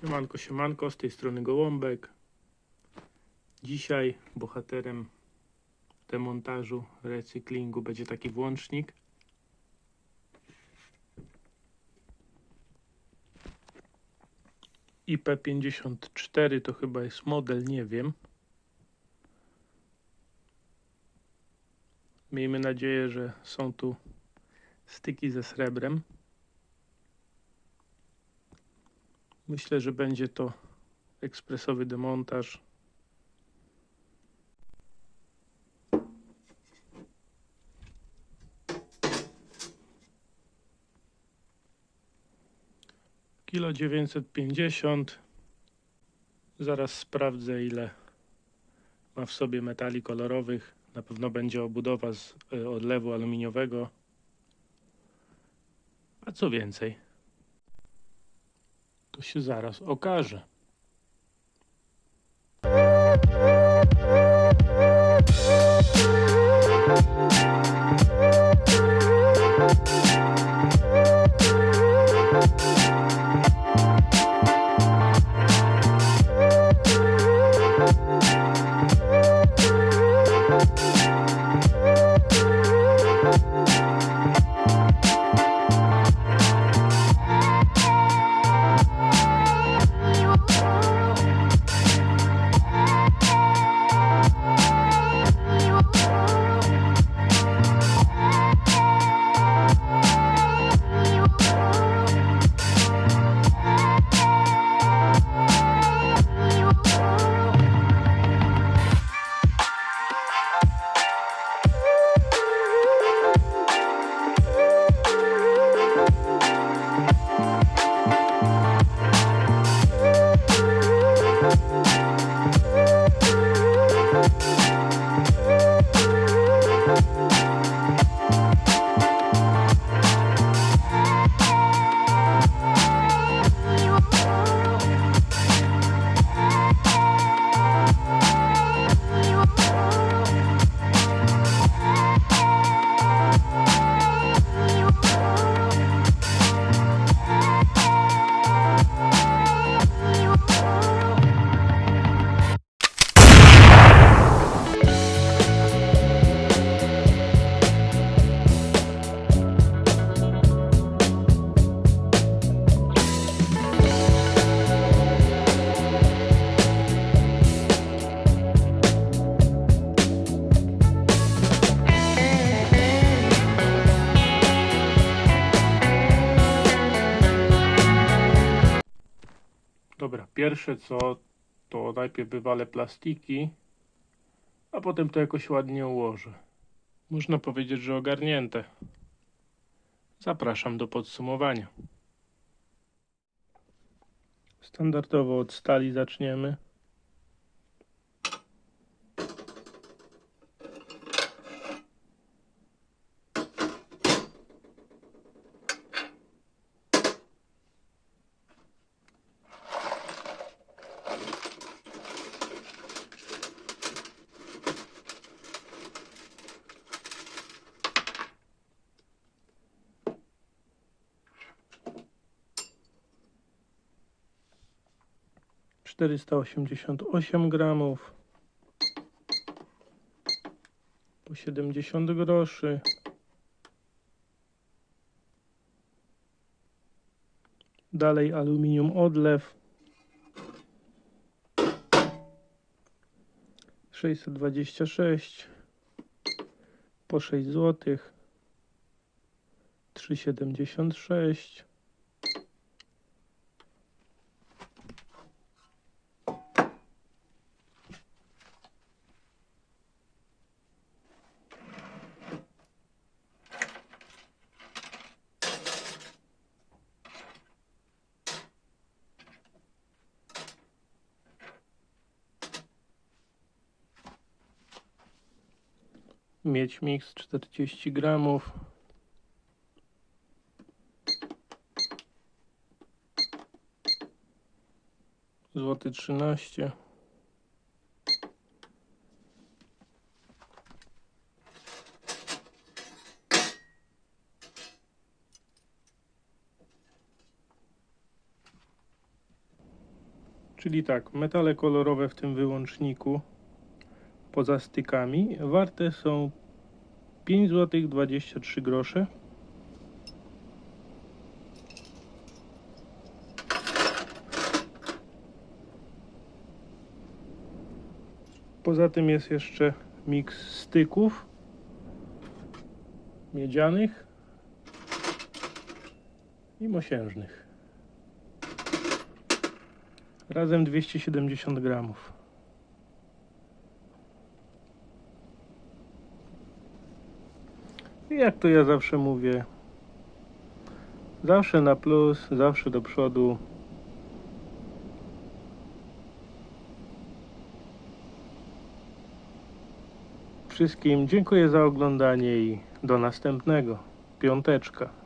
Siemanko, siemanko, z tej strony Gołąbek. Dzisiaj bohaterem demontażu, recyklingu będzie taki włącznik. IP54 to chyba jest model, nie wiem. Miejmy nadzieję, że są tu styki ze srebrem. Myślę, że będzie to ekspresowy demontaż. Kilo 950. Zaraz sprawdzę ile ma w sobie metali kolorowych. Na pewno będzie obudowa z e, odlewu aluminiowego. A co więcej? To się zaraz okaże. Dobra, pierwsze co to najpierw wywalę plastiki, a potem to jakoś ładnie ułożę. Można powiedzieć, że ogarnięte. Zapraszam do podsumowania. Standardowo od stali zaczniemy. Czterysta osiemdziesiąt osiem gramów. Po siedemdziesiąt groszy. Dalej aluminium odlew. 626 po 6 zł 3,76 Miedź mix 40 gramów. Złoty 13. Czyli tak, metale kolorowe w tym wyłączniku poza stykami warte są 5 zł 23 grosze. Poza tym jest jeszcze miks styków miedzianych i mosiężnych. Razem 270 gramów. I jak to ja zawsze mówię, zawsze na plus, zawsze do przodu. Wszystkim dziękuję za oglądanie i do następnego. Piąteczka.